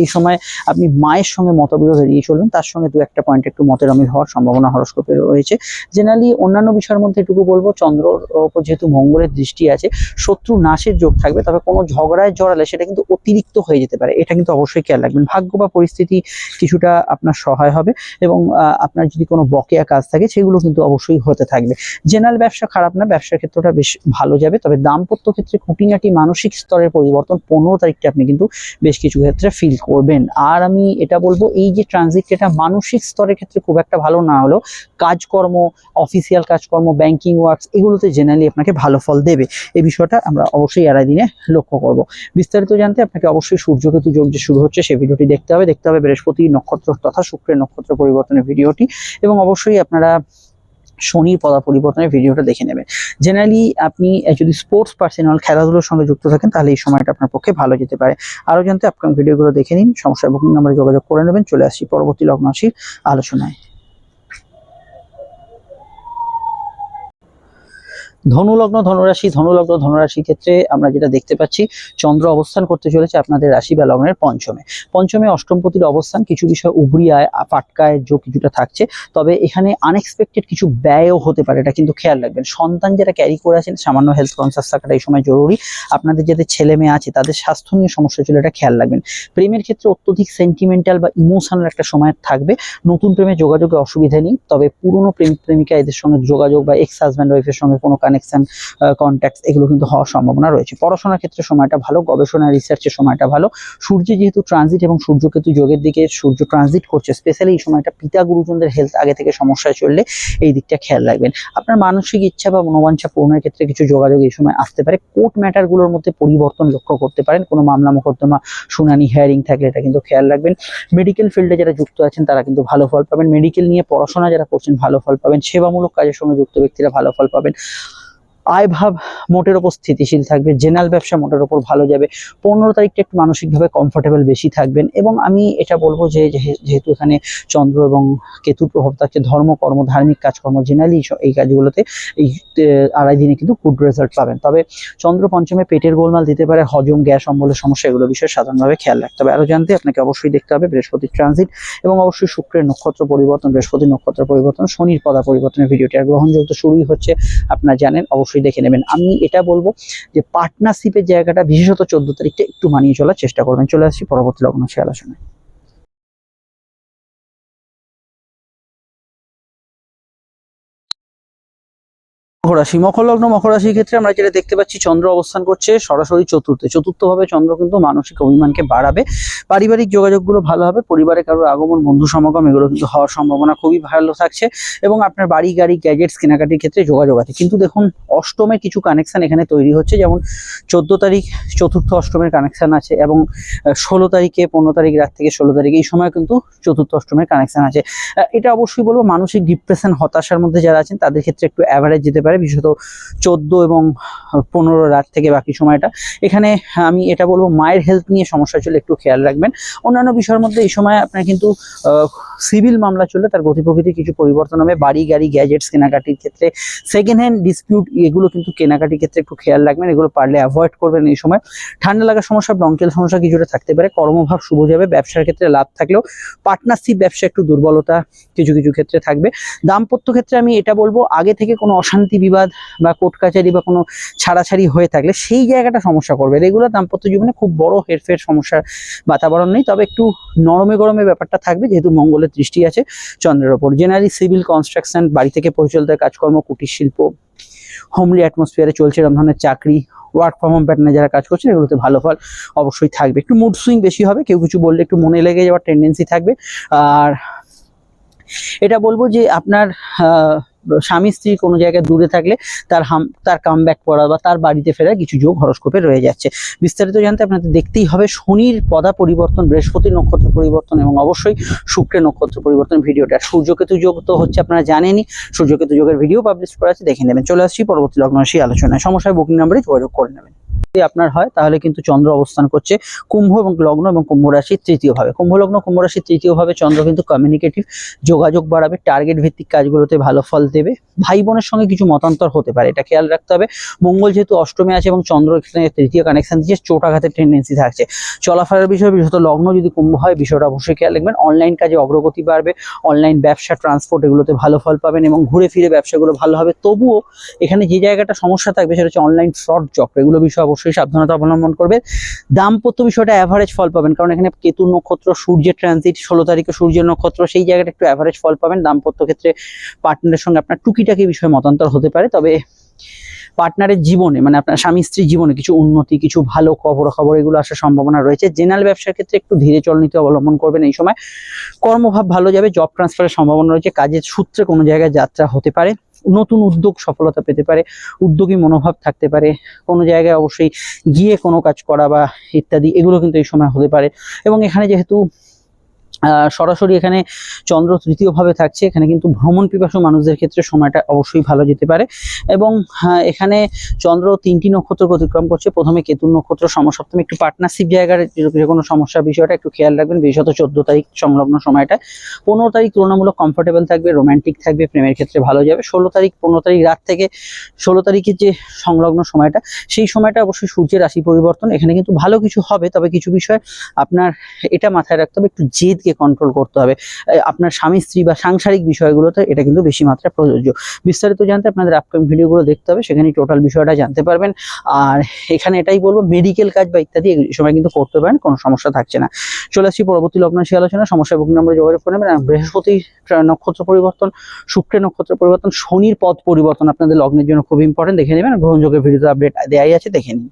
এই সময় আপনি মায়ের সঙ্গে মতবিরোধ এড়িয়ে চলবেন তার সঙ্গে দু একটা পয়েন্ট একটু মতের অমিল হওয়ার সম্ভাবনা হরস্কোপে রয়েছে। জেনারেলি অন্যান্য বিষয়ের মধ্যে এটুকু বলব, চন্দ্রর ওপর যেহেতু মঙ্গলের দৃষ্টি আছে শত্রু নাশের যোগ থাকবে, তবে কোনো ঝগড়ায় জড়ালে কিন্তু অতিরিক্ত হয়ে যেতে পারে। এটা কিন্তু অবশ্যই খেয়াল রাখবেন। ভাগ্য বা পরিস্থিতি কিছুটা আপনার সহায় হবে এবং আপনার যদি কোনো বকেয়া কাজ থাকে সেগুলো কিন্তু অবশ্যই হতে থাকবে। জেনারেল ব্যবসা খারাপ না, ব্যবসার ক্ষেত্রটা বেশ ভালো যাবে। তবে দাম্পত্য ক্ষেত্রে খুঁটিনাটি মানসিক স্তরের পরিবর্তন পনেরো তারিখটা আপনি কিন্তু বেশ কিছু ক্ষেত্রে ফিল করবেন। আর আমি এটা বলব, এই যে ট্রানজিট এটা মানসিক স্তরের ক্ষেত্রে খুব একটা ভালো না হলেও কাজকর্ম অফিসিয়াল কাজকর্ম ব্যাংকিং ওয়ার্কস এগুলোতে জেনারেলি আপনাকে ভালো ফল দেবে। এই বিষয়টা আমরা অবশ্যই এড়াই দিনে লক্ষ্য করব। বিস্তারিত জানতে আপনাকে অবশ্যই সূর্যকেতু যোগ যে শুরু হচ্ছে, সেই ভিডিওটি দেখতে হবে। দেখতে হবে বৃহস্পতি নক্ষত্র তথা শুক্রের নক্ষত্র পরিবর্তনের ভিডিওটি এবং অবশ্যই আপনারা শনির পদা পরিবর্তনের ভিডিওটা দেখে নেবেন। জেনারেলি আপনি যদি স্পোর্টস পার্সোনাল খেলাধুলোর সঙ্গে যুক্ত থাকেন, তাহলে এই সময়টা আপনার পক্ষে ভালো যেতে পারে। আরও জানতে আপকামিং ভিডিওগুলো দেখে নিন, সমস্যা বুকিং নাম্বারে যোগাযোগ করে নেবেন। চলে আসছি পরবর্তী লগ্ন আলোচনায়। ধনুলগ্ন, ধনুরাশি, ধনুলগ্ন, ধনুরাশির ক্ষেত্রে আমরা যেটা দেখতে পাচ্ছি, চন্দ্র অবস্থান করতে চলেছে আপনাদের রাশি বা লগ্নের পঞ্চমে। পঞ্চমে অষ্টমপতির অবস্থান, কিছু বিষয় উবরিয়ায় পাটকায় যোগ কিছুটা থাকছে, তবে এখানে আনএক্সপেক্টেড কিছু ব্যয়ও হতে পারে, এটা কিন্তু খেয়াল রাখবেন। সন্তান যারা ক্যারি করে আছেন, সামান্য হেলথ কনসাস থাকাটা এই সময় জরুরি। আপনাদের যাদের ছেলে মেয়ে আছে, তাদের স্বাস্থ্য নিয়ে সমস্যা ছিল এটা খেয়াল রাখবেন। প্রেমের ক্ষেত্রে অত্যধিক সেন্টিমেন্টাল বা ইমোশনাল একটা সময় থাকবে। নতুন প্রেমে যোগাযোগে অসুবিধা নেই, তবে পুরনো প্রেমিক প্রেমিকা এদের সঙ্গে যোগাযোগ বা এক্স হাজব্যান্ড ওয়াইফের সঙ্গে কোনো কানেকশন কন্ট্যাক্ট এগুলো কিন্তু হওয়ার সম্ভাবনা রয়েছে। পড়াশোনার ক্ষেত্রে সময়টা ভালো, গবেষণা রিসার্চের সময়টা ভালো। সূর্য যেহেতু ট্রানজিট এবং সূর্যকেতু যোগের দিকে সূর্য ট্রানজিট করছে স্পেশালি এই সময়টা পিতা গুরুজনদের হেলথ আগে থেকে সমস্যায় চললে এই দিকটা খেয়াল রাখবেন। আপনার মানসিক ইচ্ছা বা মনোবাঞ্ছা পূরণের ক্ষেত্রে কিছু যোগাযোগ এই সময় আসতে পারে। কোর্ট ম্যাটারগুলোর মধ্যে পরিবর্তন লক্ষ্য করতে পারেন। কোনো মামলা, মোকদ্দমা, শুনানি হেয়ারিং থাকলে এটা কিন্তু খেয়াল রাখবেন। মেডিকেল ফিল্ডে যারা যুক্ত আছেন তারা কিন্তু ভালো ফল পাবেন। মেডিকেল নিয়ে পড়াশোনা যারা করছেন ভালো ফল পাবেন। সেবামূলক কাজের সঙ্গে যুক্ত ব্যক্তিরা ভালো ফল পাবেন। আয় ভাব মোটের ওপর স্থিতিশীল থাকবে, জেনারেল ব্যবসা মোটের ওপর ভালো যাবে, পনেরো তারিখটা একটু মানসিকভাবে কমফোর্টেবল বেশি থাকবেন এবং আমি এটা বলব যে যেহে- যেহেতু এখানে চন্দ্র এবং কেতুর প্রভাব থাকছে, ধর্ম, কর্ম, ধার্মিক কাজকর্ম জেনারেলি এই কাজগুলোতে এই আড়াই দিনে কিন্তু গুড রেজাল্ট পাবেন। তবে চন্দ্র পঞ্চমে পেটের গোলমাল দিতে পারে, হজম, গ্যাস, অম্বলের সমস্যা এগুলো বিষয়ে সাধারণভাবে খেয়াল রাখতে হবে। আরও জানতে আপনাকে অবশ্যই দেখতে হবে বৃহস্পতির ট্রানজিট এবং অবশ্যই শুক্রের নক্ষত্র পরিবর্তন বৃহস্পতির নক্ষত্র পরিবর্তন, শনির পদা পরিবর্তনের ভিডিওটি আর গ্রহণযোগ তো শুরুই হচ্ছে, আপনারা জানেন, অবশ্যই দেখে নেবেন। আমি এটা বলব যে পার্টনারশিপের জায়গাটা বিশেষত চোদ্দ তারিখটা একটু মানিয়ে চলার চেষ্টা করবেন। চলে আসছি পরবর্তী লগ্ন সে আলোচনায়। মকর রাশি মকর লগ্ন ক্ষেত্রে আমরা যেটা দেখতে পাচ্ছি, চন্দ্র অবস্থান করছে সরাসরি চতুর্থে। চতুর্থ ভাবে চন্দ্র কিন্তু মানসিক অভিমানকে বাড়াবে। পারিবারিক যোগাযোগগুলো ভালো হবে, পরিবারে কারোর আগমন, বন্ধু সমাগম, এগুলো কিন্তু হওয়ার সম্ভাবনা খুবই ভালো থাকছে এবং আপনার বাড়ি, গাড়ি গ্যাজেটস কেনাকাটির ক্ষেত্রে যোগাযোগ আছে। কিন্তু দেখুন অষ্টমের কিছু কানেকশন এখানে তৈরি হচ্ছে, যেমন চোদ্দ তারিখ, চতুর্থ অষ্টমের কানেকশন আছে এবং ষোলো তারিখে, পনেরো তারিখ, রাত থেকে ষোলো তারিখ এই সময় কিন্তু চতুর্থ অষ্টমের কানেকশন আছে। এটা অবশ্যই বলব, মানসিক ডিপ্রেশন হতাশার মধ্যে যারা আছেন, তাদের ক্ষেত্রে একটু অ্যাভারেজ যেতে পারে। বিশেষত চোদ্দ এবং পনেরো রাত থেকে বাকি সময়টা। এখানে আমি এটা বলব, মায়ের হেলথ নিয়ে সমস্যা চলে একটু খেয়াল রাখবেন। অন্যান্য বিষয়ের মধ্যে এই সময় আপনার কিন্তু সিভিল মামলা চললে তার গতি প্রকৃতির কিছু পরিবর্তন হবে। বাড়ি, গাড়ি গ্যাজেটস কেনাকাটির ক্ষেত্রে সেকেন্ড হ্যান্ড ডিসপিউট এগুলো কিন্তু কেনাকাটির ক্ষেত্রে একটু খেয়াল রাখবেন। এগুলো পারলে অ্যাভয়েড করবেন এই সময়। ঠান্ডা লাগার সমস্যা ব্রঙ্কেল সমস্যা কিছুটা থাকতে পারে। কর্মভাব শুভ যাবে, ব্যবসার ক্ষেত্রে লাভ থাকলেও পার্টনারশিপ ব্যবসা একটু দুর্বলতা কিছু কিছু ক্ষেত্রে থাকবে। দাম্পত্য ক্ষেত্রে আমি এটা বলব, আগে থেকে কোনো অশান্তি বিবাদ বা কোর্ট কাচারি বা কোনো ছাড়াছাড়ি হয়ে থাকলে সেই জায়গাটা সমস্যা করবে। রেগুলার দাম্পত্য জীবনে খুব বড় হেরফের সমস্যার বাতাবরণ নেই। তবে একটু নরমে গরমে ব্যাপারটা থাকবে, যেহেতু মঙ্গলের দৃষ্টি আছে চন্দ্রের ওপর। জেনারেলি সিভিল কনস্ট্রাকশন বাড়ি থেকে পরিচালিত কাজকর্ম, কুটির শিল্প হোমলি অ্যাটমসফিয়ারে চলছে এরকম ধরনের চাকরি ওয়ার্ক ফ্রম হোম প্যাটার্নে যারা কাজ করছেন, এগুলোতে ভালো ফল অবশ্যই থাকবে। একটু মুড সুইং বেশি হবে, কেউ কিছু বললে একটু মনে লেগে যাওয়ার টেন্ডেন্সি থাকবে। আর এটা বলব যে আপনার স্বামী স্ত্রী কোনো জায়গায় দূরে থাকলে তার হাম, তার কাম ব্যাক করা বা তার বাড়িতে ফেরা কিছু যোগ হরস্কোপে রয়ে যাচ্ছে। বিস্তারিত জানতে আপনাদের দেখতেই হবে শনির পদা পরিবর্তন, বৃহস্পতি নক্ষত্র পরিবর্তন এবং অবশ্যই শুক্রের নক্ষত্র পরিবর্তন ভিডিওটা। সূর্যকেতু যোগ তো হচ্ছে আপনারা জানেনই, সূর্যকেতু যোগের ভিডিও পাবলিশ করা আছে, দেখে নেবেন। চলে আসছি পরবর্তী লগ্ন সেই আলোচনায়। সমস্যায় বুকিং নাম্বারে যোগাযোগ করে নেবেন। আপনার হয়, তাহলে কিন্তু চন্দ্র অবস্থান করছে কুম্ভ এবং লগ্ন এবং কুম্ভ রাশির তৃতীয় ভাবে কুম্ভ, লগ্ন, কুম্ভ রাশির তৃতীয় ভাবে চন্দ্র কিন্তু কমিউনিকেটিভ যোগাযোগ বাড়াবে টার্গেট ভিত্তিক কাজগুলোতে ভালো ফল দেবে। ভাই বোনের সঙ্গে কিছু মতান্তর হতে পারে, এটা খেয়াল রাখতে হবে। মঙ্গল যেহেতু অষ্টমে আছে এবং চন্দ্র এখানে তৃতীয় কানেকশন দিচ্ছে চোটাঘাতের টেন্ডেন্সি থাকছে। চলাফেরার বিষয়ে বিশেষত লগ্ন যদি কুম্ভ হয়, বিষয়টা অবশ্যই খেয়াল রাখবেন। অনলাইন কাজে অগ্রগতি বাড়বে অনলাইন ব্যবসা ট্রান্সপোর্ট এগুলোতে ভালো ফল পাবেন এবং ঘুরে ফিরে ব্যবসাগুলো ভালো হবে। তবুও এখানে যে জায়গাটা সমস্যা থাকবে, সেটা হচ্ছে অনলাইন ফ্রড চক্র। এগুলো বিষয়ে অবশ্যই সাবধানতা অবলম্বন করবে। দাম্পত্য বিষয়টা অ্যাভারেজ ফল পাবেন, কারণ এখানে কেতু নক্ষত্র, সূর্যের ট্রানজিট ষোলো তারিখে সূর্যের নক্ষত্র, সেই জায়গাটা একটু অ্যাভারেজ ফল পাবেন। দাম্পত্য ক্ষেত্রে পার্টনারের সঙ্গে আপনার টুকিটাকি বিষয়ে মতান্তর হতে পারে, তবে পার্টনারের জীবনে মানে আপনার স্বামী স্ত্রীর জীবনে কিছু উন্নতি, কিছু ভালো খবর খবর, এগুলো আসার সম্ভাবনা রয়েছে। জেনারেল ব্যবসার ক্ষেত্রে একটু ধীরে চলনীতি অবলম্বন করবেন এই সময়। কর্মভাব ভালো যাবে জব ট্রান্সফারের সম্ভাবনা রয়েছে, কাজের সূত্রে কোনো জায়গায় যাত্রা হতে পারে। নতুন উদ্যোগ সফলতা পেতে পারে, উদ্যোগী মনোভাব থাকতে পারে, কোনো জায়গায় অবশ্যই গিয়ে কোনো কাজ করা বা ইত্যাদি, এগুলো কিন্তু এই সময় হতে পারে। এবং এখানে যেহেতু সরাসরি এখানে চন্দ্র তৃতীয়ভাবে থাকছে। এখানে কিন্তু ভ্রমণ পিপাসু মানুষদের ক্ষেত্রে সময়টা অবশ্যই ভালো যেতে পারে। এবং আহ, এখানে চন্দ্র তিনটি নক্ষত্র অতিক্রম করছে। প্রথমে কেতু নক্ষত্র সমসপ্তমে একটু পার্টনারশিপ জায়গার যে- কোনো সমস্যার বিষয়টা একটু খেয়াল রাখবেন। বিশেষত চোদ্দ তারিখ সংলগ্ন সময়টা। পনেরো তারিখ তুলনামূলক কমফোর্টেবল থাকবে রোম্যান্টিক থাকবে প্রেমের ক্ষেত্রে ভালো যাবে। ষোলো তারিখ পনেরো তারিখ রাত থেকে ষোলো তারিখের যে সংলগ্ন সময়টা সেই সময়টা অবশ্যই সূর্যের রাশি পরিবর্তন। এখানে কিন্তু ভালো কিছু হবে তবে কিছু বিষয় আপনার এটা মাথায় রাখতে হবে একটু জেদকে কন্ট্রোল করতে হবে। আপনার স্বামী, স্ত্রী বা সাংসারিক বিষয়গুলোতে এটা কিন্তু বেশি মাত্রায় প্রযোজ্য। বিস্তারিত জানতে আপনাদের আপকামিং ভিডিওগুলো দেখতে হবে সেখানে টোটাল বিষয়টা জানতে পারবেন। আর এখানে এটাই বলব মেডিকেল কাজ বা ইত্যাদি এই সময় কিন্তু করতে পারেন, কোনো সমস্যা থাকছে না। চলে আসছি পরবর্তী লগ্ন রাশি আলোচনা, সমস্যা বুকিং নম্বরে যোগাযোগ করে নেবেন। বৃহস্পতি নক্ষত্র পরিবর্তন শুক্রের নক্ষত্র পরিবর্তন, শনির পথ পরিবর্তন আপনাদের লগ্নের জন্য খুব ইম্পর্টেন্ট দেখে নেবেন। আর গ্রহণযোগের ভিডিওতে আপডেট দেয়াই আছে, দেখে নিন।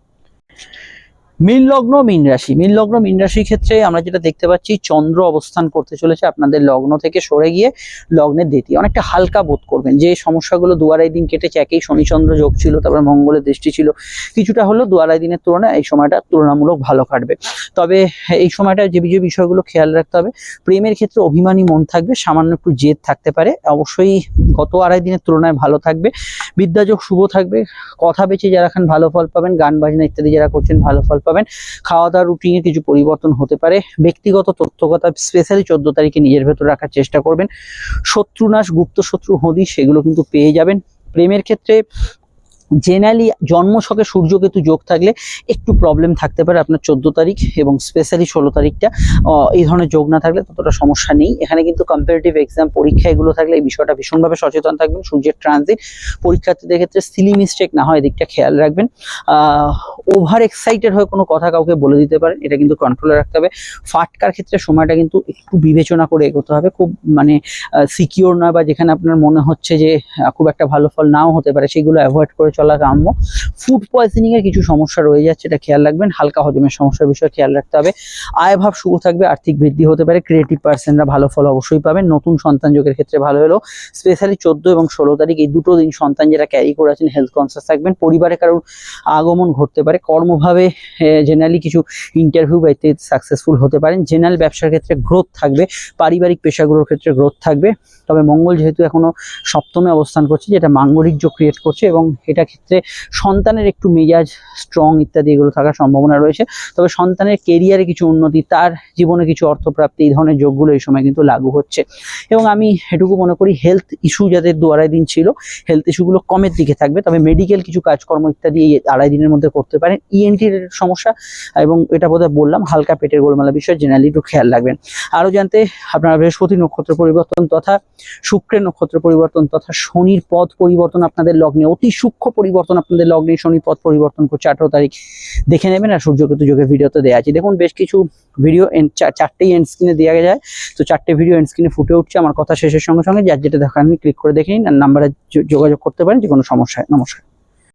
মীন লগ্ন মীন রাশি। মীন লগ্ন মীন রাশির ক্ষেত্রে আমরা যেটা দেখতে পাচ্ছি, চন্দ্র অবস্থান করতে চলেছে আপনাদের লগ্ন থেকে সরে গিয়ে লগ্নের দ্বিতীয়। অনেকটা হালকা বোধ করবেন। যে সমস্যাগুলো দুয়ারাই দিন কেটেছে, একই শনিচন্দ্র যোগ ছিল, তারপর মঙ্গলের দৃষ্টি ছিল। কিছুটা হলেও দুয়ারাই দিনের তুলনায় এই সময়টা তুলনামূলক ভালো কাটবে। তবে এই সময়টা যে যে বিষয়গুলো খেয়াল রাখতে হবে, প্রেমের ক্ষেত্রে অভিমানী মন থাকবে, সামান্য একটু জেদ থাকতে পারে। অবশ্যই গত আড়াই দিনের তুলনায় ভালো থাকবে। বিদ্যাযোগ শুভ থাকবে। কথা বেঁচে যারা খান ভালো ফল পাবেন, গান বাজনা ইত্যাদি যারা করছেন, ভালো ফল পাবেন। খাওয়া দাওয়ার রুটিনে কিছু পরিবর্তন হতে পারে। ব্যক্তিগত তথ্যকতা স্পেশালি চোদ্দ তারিখে নিজের ভেতর রাখার চেষ্টা করবেন। শত্রুনাশ গুপ্ত শত্রু হদি সেগুলো কিন্তু পেয়ে যাবেন। প্রেমের ক্ষেত্রে জেনারেলি জন্মছকে সূর্যকেতু যোগ থাকলে একটু প্রবলেম থাকতে পারে আপনার চোদ্দ তারিখ এবং স্পেশালি ষোলো তারিখটা। এই ধরনের যোগ না থাকলে ততটা সমস্যা নেই। এখানে কিন্তু কম্পারেটিভ এক্সাম পরীক্ষা এগুলো থাকলে এই বিষয়টা ভীষণভাবে সচেতন থাকবেন। সূর্যের ট্রানজিট পরীক্ষার্থীদের ক্ষেত্রে সিলি মিস্টেক না হয়, এদিকটা খেয়াল রাখবেন। ওভার এক্সাইটেড হয়ে কোনো কথা কাউকে বলে দিতে পারেন, এটা কিন্তু কন্ট্রোলে রাখতে হবে। ফাটকার ক্ষেত্রে সময়টা কিন্তু একটু বিবেচনা করে এগোতে হবে। খুব মানে সিকিওর নয় বা যেখানে আপনার মনে হচ্ছে যে খুব একটা ভালো ফল নাও হতে পারে, সেগুলো অ্যাভয়েড করে চলা কাম্য ফুড পয়জনিং এর কিছু সমস্যা রয়ে যাচ্ছে, এটা খেয়াল রাখবেন। হালকা হজমের সমস্যার বিষয়ে খেয়াল রাখতে হবে। আয়ভাব শুভ থাকবে, আর্থিক বৃদ্ধি হতে পারে ক্রিয়েটিভ পার্সনরা ভালো ফল অবশ্যই পাবেন। নতুন সন্তান যোগের ক্ষেত্রে ভালো হলো। স্পেশালি চোদ্দ এবং ষোলো তারিখ, এই দুটো দিন সন্তান যারা ক্যারি করে আছেন হেলথ কনসিয়াস থাকবেন। পরিবারে কারোর আগমন ঘটতে পারে। কর্মভাবে জেনারেলি কিছু ইন্টারভিউ বা ইত্যাদি সাকসেসফুল হতে পারেন। জেনারেল ব্যবসার ক্ষেত্রে গ্রোথ থাকবে। পারিবারিক পেশাগুলোর ক্ষেত্রে গ্রোথ থাকবে। তবে মঙ্গল যেহেতু এখনও সপ্তমে অবস্থান করছে, যেটা মাঙ্গলিক যোগ ক্রিয়েট করছে এবং এটা ক্ষেত্রে সন্তানের একটু মেজাজ স্ট্রং ইত্যাদি এগুলো থাকার সম্ভাবনা রয়েছে। তবে সন্তানের কেরিয়ারে কিছু উন্নতি, তার জীবনে কিছু অর্থপ্রাপ্তি এই ধরনের যোগগুলো এই সময় কিন্তু লাগু হচ্ছে। এবং আমি এটুকু মনে করি হেলথ ইস্যু যাদের দু আড়াই দিন ছিল হেলথ ইস্যুগুলো কমের দিকে থাকবে। তবে মেডিকেল কিছু কাজকর্ম ইত্যাদি এই আড়াই দিনের মধ্যে করতে পারেন। ইএনটির সমস্যা এবং এটা বোধহয় বললাম, হালকা পেটের গোলমালা বিষয় জেনারেলি একটু খেয়াল রাখবেন। আরও জানতে আপনারা বৃহস্পতি নক্ষত্র পরিবর্তন তথা শুক্রের নক্ষত্র পরিবর্তন তথা শনির পথ পরিবর্তন আপনাদের লগ্নে অতি সূক্ষ্ম পরিবর্তন, আপনাদের লগ্নে শনি পথ পরিবর্তন করছে আঠারো তারিখ। দেখে নেবেন আর সূর্যকেতু যোগের ভিডিওতে দেওয়া আছে। দেখুন, বেশ কিছু ভিডিও চারটেই এন্ড স্ক্রিনে দেওয়া যায়। তো চারটে ভিডিও এন্ড স্ক্রিনে ফুটে উঠছে আমার কথা শেষের সঙ্গে সঙ্গে। যার যেটা দেখা আমি ক্লিক করে দেখে নিন। আর নাম্বারে যোগাযোগ করতে পারেন যে কোনো সমস্যায়। নমস্কার।